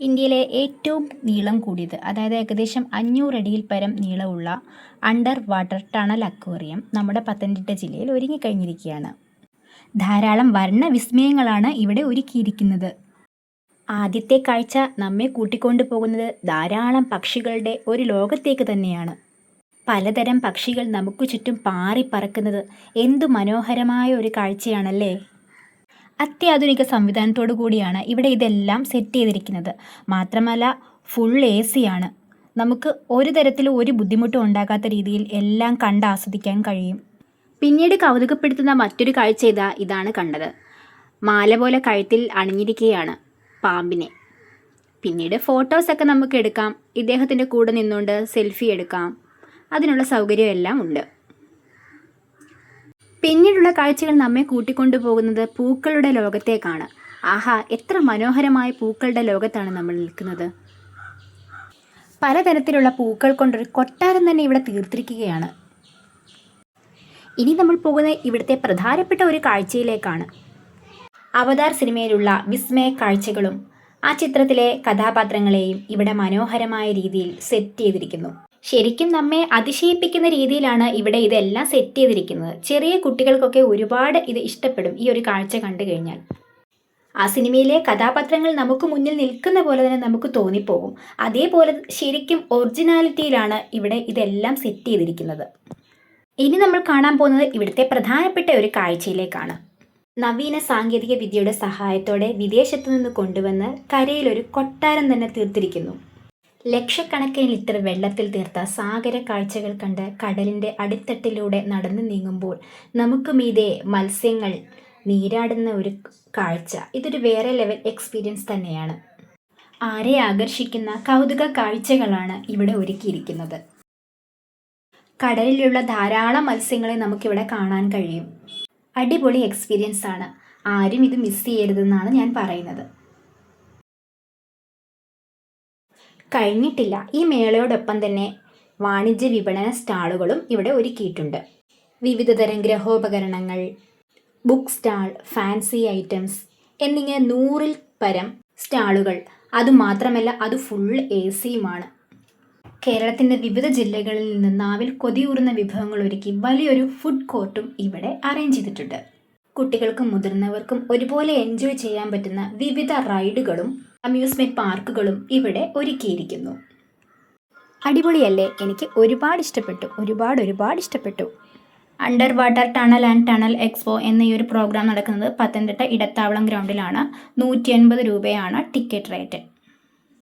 ഇന്ത്യയിലെ ഏറ്റവും നീളം കൂടിയത് അതായത് ഏകദേശം അഞ്ഞൂറ് അടിയിൽ പരം നീളമുള്ള അണ്ടർ വാട്ടർ ടണൽ അക്വേറിയം നമ്മുടെ പത്തനംതിട്ട ജില്ലയിൽ ഒരുങ്ങിക്കഴിഞ്ഞിരിക്കുകയാണ്. ധാരാളം വർണ വിസ്മയങ്ങളാണ് ഇവിടെ ഒരുക്കിയിരിക്കുന്നത്. ആദ്യത്തെ കാഴ്ച നമ്മെ കൂട്ടിക്കൊണ്ടു പോകുന്നത് ധാരാളം പക്ഷികളുടെ ഒരു ലോകത്തേക്ക് തന്നെയാണ്. പലതരം പക്ഷികൾ നമുക്ക് ചുറ്റും പാറി പറക്കുന്നത് എന്തു മനോഹരമായ ഒരു കാഴ്ചയാണല്ലേ? അത്യാധുനിക സംവിധാനത്തോടു കൂടിയാണ് ഇവിടെ ഇതെല്ലാം സെറ്റ് ചെയ്തിരിക്കുന്നത്. മാത്രമല്ല ഫുൾ എ ആണ്. നമുക്ക് ഒരു തരത്തിലും ഒരു ബുദ്ധിമുട്ടും ഉണ്ടാകാത്ത രീതിയിൽ എല്ലാം കണ്ട് ആസ്വദിക്കാൻ കഴിയും. പിന്നീട് കൗതുകപ്പെടുത്തുന്ന മറ്റൊരു കാഴ്ച ഇതാ ഇതാണ് കണ്ടത്. മാല പോലെ കഴുത്തിൽ അണിഞ്ഞിരിക്കുകയാണ് പാമ്പിനെ. പിന്നീട് ഫോട്ടോസൊക്കെ നമുക്ക് എടുക്കാം. ഇദ്ദേഹത്തിന്റെ കൂടെ നിന്നുകൊണ്ട് സെൽഫി എടുക്കാം. അതിനുള്ള സൗകര്യമെല്ലാം ഉണ്ട്. പിന്നീടുള്ള കാഴ്ചകൾ നമ്മെ കൂട്ടിക്കൊണ്ടുപോകുന്നത് പൂക്കളുടെ ലോകത്തേക്കാണ്. ആഹാ എത്ര മനോഹരമായ പൂക്കളുടെ ലോകത്താണ് നമ്മൾ നിൽക്കുന്നത്. പലതരത്തിലുള്ള പൂക്കൾ കൊണ്ടൊരു കൊട്ടാരം തന്നെ ഇവിടെ തീർത്തിരിക്കുകയാണ്. ഇനി നമ്മൾ പോകുന്ന ഇവിടുത്തെ പ്രധാനപ്പെട്ട ഒരു കാഴ്ചയിലേക്കാണ്. അവതാർ സിനിമയിലുള്ള വിസ്മയ കാഴ്ചകളും ആ ചിത്രത്തിലെ കഥാപാത്രങ്ങളെയും ഇവിടെ മനോഹരമായ രീതിയിൽ സെറ്റ് ചെയ്തിരിക്കുന്നു. ശരിക്കും നമ്മെ അതിശയിപ്പിക്കുന്ന രീതിയിലാണ് ഇവിടെ ഇതെല്ലാം സെറ്റ് ചെയ്തിരിക്കുന്നത്. ചെറിയ കുട്ടികൾക്കൊക്കെ ഒരുപാട് ഇത് ഇഷ്ടപ്പെടും ഈ ഒരു കാഴ്ച കണ്ടു കഴിഞ്ഞാൽ. ആ സിനിമയിലെ കഥാപാത്രങ്ങൾ നമുക്ക് മുന്നിൽ നിൽക്കുന്ന പോലെ തന്നെ നമുക്ക് തോന്നിപ്പോകും. അതേപോലെ ശരിക്കും ഒറിജിനാലിറ്റിയിലാണ് ഇവിടെ ഇതെല്ലാം സെറ്റ് ചെയ്തിരിക്കുന്നത്. ഇനി നമ്മൾ കാണാൻ പോകുന്നത് ഇവിടുത്തെ പ്രധാനപ്പെട്ട ഒരു കാഴ്ചയിലേക്കാണ്. നവീന സാങ്കേതിക വിദ്യയുടെ സഹായത്തോടെ വിദേശത്തു നിന്ന് കൊണ്ടുവന്ന് കരയിലൊരു കൊട്ടാരം തന്നെ തീർത്തിരിക്കുന്നു. ലക്ഷക്കണക്കിന് ലിറ്റർ വെള്ളത്തിൽ തീർത്ത സാഗര കാഴ്ചകൾ കണ്ട് കടലിന്റെ അടിത്തട്ടിലൂടെ നടന്നു നീങ്ങുമ്പോൾ നമുക്ക് മീതെ മത്സ്യങ്ങൾ നീരാടുന്ന ഒരു കാഴ്ച. ഇതൊരു വേറെ ലെവൽ എക്സ്പീരിയൻസ് തന്നെയാണ്. ആരെ ആകർഷിക്കുന്ന കൗതുക കാഴ്ചകളാണ് ഇവിടെ ഒരുക്കിയിരിക്കുന്നത്. കടലിലുള്ള ധാരാളം മത്സ്യങ്ങളെ നമുക്കിവിടെ കാണാൻ കഴിയും. അടിപൊളി എക്സ്പീരിയൻസ് ആണ്. ആരും ഇത് മിസ് ചെയ്യരുതെന്നാണ് ഞാൻ പറയുന്നത്. കഴിഞ്ഞിട്ടില്ല. ഈ മേളയോടൊപ്പം തന്നെ വാണിജ്യ വിപണന സ്റ്റാളുകളും ഇവിടെ ഒരുക്കിയിട്ടുണ്ട്. വിവിധതരം ഗ്രഹോപകരണങ്ങൾ ബുക്ക് സ്റ്റാൾ ഫാൻസി ഐറ്റംസ് എന്നിങ്ങനെ നൂറിൽ പരം സ്റ്റാളുകൾ. അതുമാത്രമല്ല അത് ഫുൾ എ സിയുമാണ് കേരളത്തിന്റെ വിവിധ ജില്ലകളിൽ നിന്ന് നാവിൽ കൊതിയൂറുന്ന വിഭവങ്ങൾ ഒരുക്കി വലിയൊരു ഫുഡ് കോർട്ടും ഇവിടെ അറേഞ്ച് ചെയ്തിട്ടുണ്ട്. കുട്ടികൾക്കും മുതിർന്നവർക്കും ഒരുപോലെ എൻജോയ് ചെയ്യാൻ പറ്റുന്ന വിവിധ റൈഡുകളും അമ്യൂസ്മെന്റ് പാർക്കുകളും ഇവിടെ ഒരുക്കിയിരിക്കുന്നു. അടിപൊളിയല്ലേ? എനിക്ക് ഒരുപാട് ഇഷ്ടപ്പെട്ടു. ഒരുപാട് ഒരുപാട് ഇഷ്ടപ്പെട്ടു. Under water tunnel and tunnel expo എന്ന ഈ ഒരു പ്രോഗ്രാം നടക്കുന്നത് പത്തനംതിട്ട ഇടത്താവളം ഗ്രൗണ്ടിലാണ്. നൂറ്റി അൻപത് രൂപയാണ് ടിക്കറ്റ് റേറ്റ്.